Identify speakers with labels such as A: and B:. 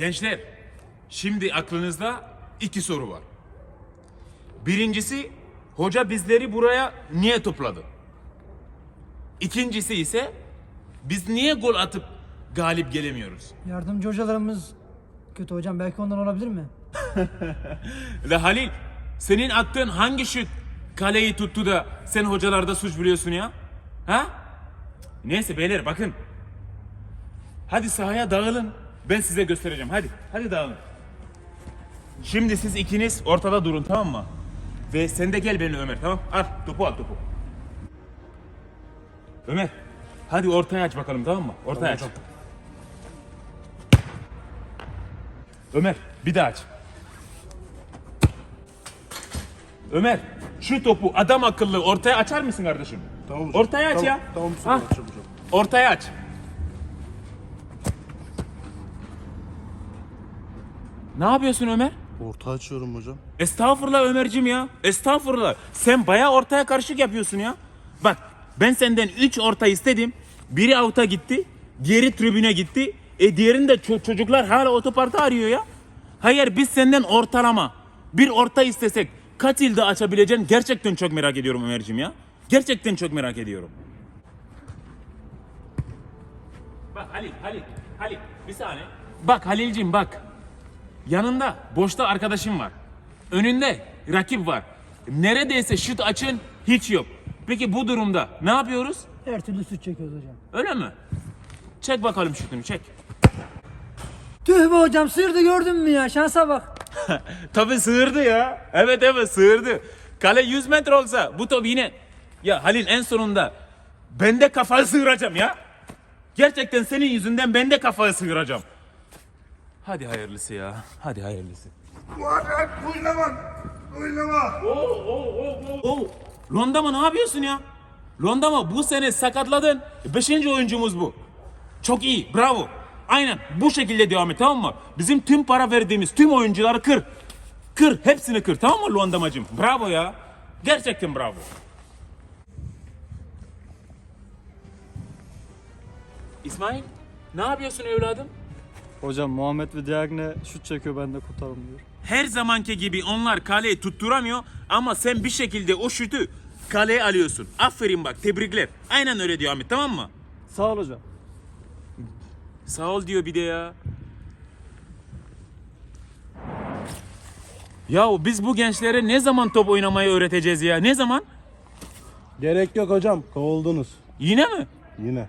A: Gençler, şimdi aklınızda iki soru var. Birincisi, hoca bizleri buraya niye topladı? İkincisi ise, biz niye gol atıp galip gelemiyoruz?
B: Yardımcı hocalarımız kötü hocam. Belki ondan olabilir mi?
A: Ve Halil, senin attığın hangi şut kaleyi tuttu da sen hocalarda suç buluyorsun ya? Ha? Neyse beyler bakın. Hadi sahaya dağılın. Ben size göstereceğim. Hadi. Hadi dağılın. Şimdi siz ikiniz ortada durun tamam mı? Ve sen de gel benimle Ömer tamam? Al topu al topu. Ömer. Hadi ortaya aç bakalım tamam mı? Ortaya aç. Ömer bir daha aç. Ömer şu topu adam akıllı ortaya açar mısın kardeşim?
C: Tamam hocam.
A: Ortaya aç
C: Tamam,
A: ya.
C: Tamam
A: Ha,
C: açacağım hocam.
A: ortaya aç. Ne yapıyorsun Ömer?
C: Orta açıyorum hocam.
A: Estağfurullah Ömer'cim ya. Estağfurullah. Sen bayağı ortaya karışık yapıyorsun ya. Bak ben senden 3 orta istedim. Biri avuta gitti. Diğeri tribüne gitti. E diğerini de ço- çocuklar hala otoparkta arıyor ya. Hayır biz senden ortalama bir orta istesek kaç ilde açabileceğini gerçekten çok merak ediyorum Ömer'cim ya. Gerçekten çok merak ediyorum. Bak Halil, Halil, Halil bir saniye. Bak Halil'cim bak. Yanında boşta arkadaşım var. Önünde rakip var. Neredeyse şut açın hiç yok. Peki bu durumda ne yapıyoruz?
B: Her türlü suç çekiyoruz hocam.
A: Öyle mi? Çek bakalım şutunu çek.
B: Tüh be hocam sıyırdı gördün mü ya? Şansa bak.
A: Tabii sığırdı ya. Evet evet sığırdı. Kale 100 metre olsa bu top yine... Ya Halil en sonunda ben de kafayı sıyıracağım ya. Gerçekten senin yüzünden ben de kafayı sıyıracağım. Hadi hayırlısı ya. Hadi hayırlısı.
C: Oynama! Oynama!
A: Oo, oo, oo, oo. Londama ne yapıyorsun ya? Londama bu sene sakatladın. Beşinci oyuncumuz bu. Çok iyi, bravo. Aynen bu şekilde devam et tamam mı? Bizim tüm para verdiğimiz tüm oyuncuları kır. Kır, hepsini kır tamam mı Londamacım? Bravo ya. Gerçekten bravo. İsmail, ne yapıyorsun evladım?
D: Hocam Muhammed ve Diagne şut çekiyor ben de kurtaramıyorum.
A: Her zamanki gibi onlar kaleyi tutturamıyor ama sen bir şekilde o şutu kaleye alıyorsun. Aferin bak tebrikler. Aynen öyle diyor Ahmet tamam mı?
D: Sağ ol hocam.
A: Sağ ol diyor bir de ya. Ya biz bu gençlere ne zaman top oynamayı öğreteceğiz ya? Ne zaman?
C: Gerek yok hocam. Kovuldunuz.
A: Yine mi?
C: Yine.